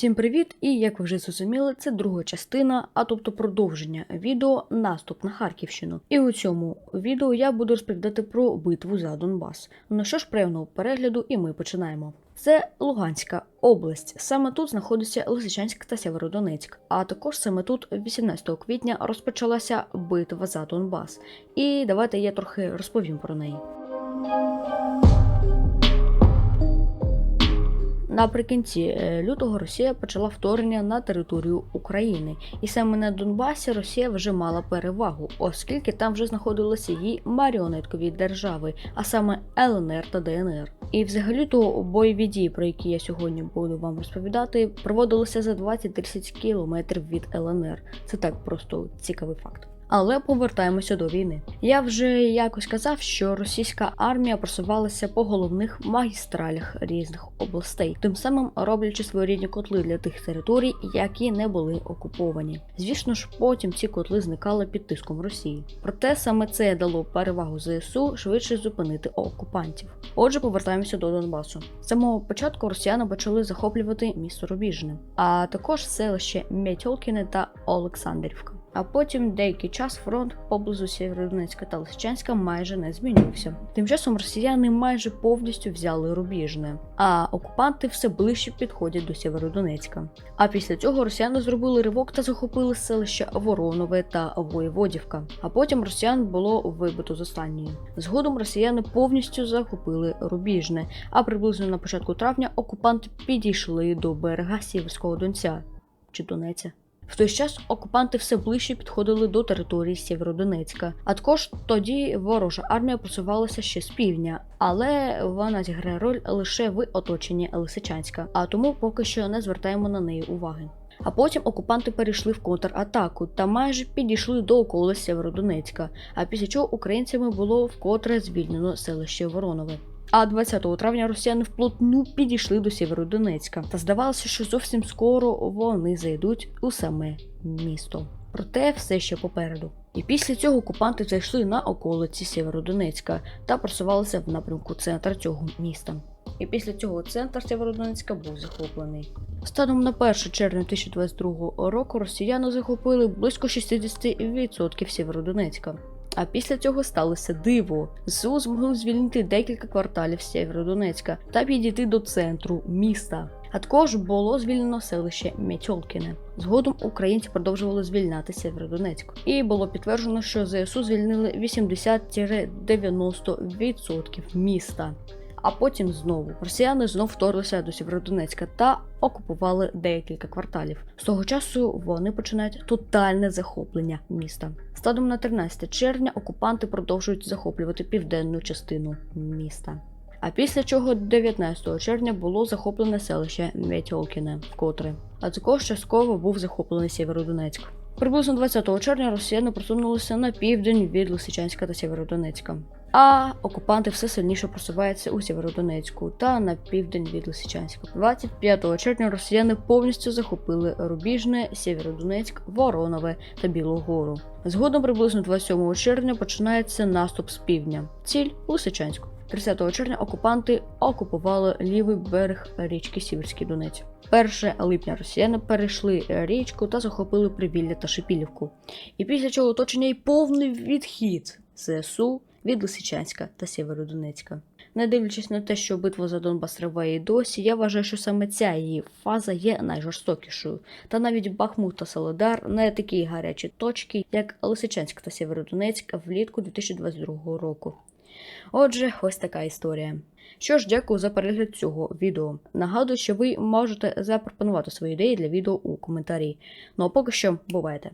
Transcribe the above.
Всім привіт! І як ви вже зрозуміли, це друга частина, а тобто продовження відео Наступ на Харківщину. І у цьому відео я буду розповідати про битву за Донбас. Ну що ж, приємного перегляду, і ми починаємо. Це Луганська область. Саме тут знаходиться Лисичанськ та Сєвєродонецьк. А також саме тут 18 квітня розпочалася битва за Донбас. І давайте я трохи розповім про неї. Наприкінці е, лютого Росія почала вторгнення на територію України, і саме на Донбасі Росія вже мала перевагу, оскільки там вже знаходилися її маріонеткові держави, а саме ЛНР та ДНР. І взагалі то бойові дії, про які я сьогодні буду вам розповідати, проводилися за 20-30 кілометрів від ЛНР. Це так просто цікавий факт. Але повертаємося до війни. Я вже якось казав, що російська армія просувалася по головних магістралях різних областей, тим самим роблячи своєрідні котли для тих територій, які не були окуповані. Звісно ж, потім ці котли зникали під тиском Росії. Проте саме це дало перевагу ЗСУ швидше зупинити окупантів. Отже, повертаємося до Донбасу. З самого початку росіяни почали захоплювати місто Рубіжне, а також селище Метьолкіне та Олександрівка. А потім деякий час фронт поблизу Сєвєродонецька та Лисичанська майже не змінювався. Тим часом росіяни майже повністю взяли Рубіжне, а окупанти все ближче підходять до Сєвєродонецька. А після цього росіяни зробили ривок та захопили селища Воронове та Воєводівка. А потім росіян було вибито з останньої. Згодом росіяни повністю захопили Рубіжне, а приблизно на початку травня окупанти підійшли до берега Сіверського Донця чи Донеця. В той час окупанти все ближче підходили до території Сєвєродонецька. А також тоді ворожа армія просувалася ще з півдня, але вона зіграє роль лише в оточенні Лисичанська, а тому поки що не звертаємо на неї уваги. А потім окупанти перейшли в контратаку та майже підійшли до околиць Сєвєродонецька, а після чого українцями було вкотре звільнено селище Воронове. А 20 травня росіяни вплотну підійшли до Сєвєродонецька, та здавалося, що зовсім скоро вони зайдуть у саме місто. Проте все ще попереду. І після цього окупанти зайшли на околиці Сєвєродонецька та просувалися в напрямку центра цього міста. І після цього центр Сєвєродонецька був захоплений. Станом на 1 червня 2022 року росіяни захопили близько 60% Сєвєродонецька. А після цього сталося диво. ЗСУ змогли звільнити декілька кварталів Сєвєродонецька та підійти до центру міста. А також було звільнено селище Метьолкіне. Згодом українці продовжували звільняти Сєвєродонецьк. І було підтверджено, що ЗСУ звільнили 80-90% міста. А потім знову росіяни знов вторглися до Сєвєродонецька та окупували декілька кварталів. З того часу вони починають тотальне захоплення міста. Станом на 13 червня окупанти продовжують захоплювати південну частину міста. А після чого 19 червня було захоплене селище Метьолкіне вкотре, а також частково був захоплений Сєвєродонецьк. Приблизно 20 червня росіяни просунулися на південь від Лисичанська та Сєвєродонецька. А окупанти все сильніше просуваються у Сєвєродонецьку та на південь від Лисичанська. 25 червня росіяни повністю захопили Рубіжне, Сєвєродонецьк, Воронове та Білу Гору. Згодом приблизно 27 червня починається наступ з півдня. Ціль Лисичанську. 30 червня окупанти окупували лівий берег річки Сіверський Донець. 1 липня росіяни перейшли річку та захопили Привілля та Шипілівку. І після чого оточення й повний відхід ЗСУ від Лисичанська та Сєвєродонецька. Не дивлячись на те, що битва за Донбас триває і досі, я вважаю, що саме ця її фаза є найжорстокішою. Та навіть Бахмут та Солодар не такі гарячі точки, як Лисичанськ та Сєвєродонецьк влітку 2022 року. Отже, ось така історія. Що ж, дякую за перегляд цього відео. Нагадую, що ви можете запропонувати свої ідеї для відео у коментарі. Ну а поки що бувайте!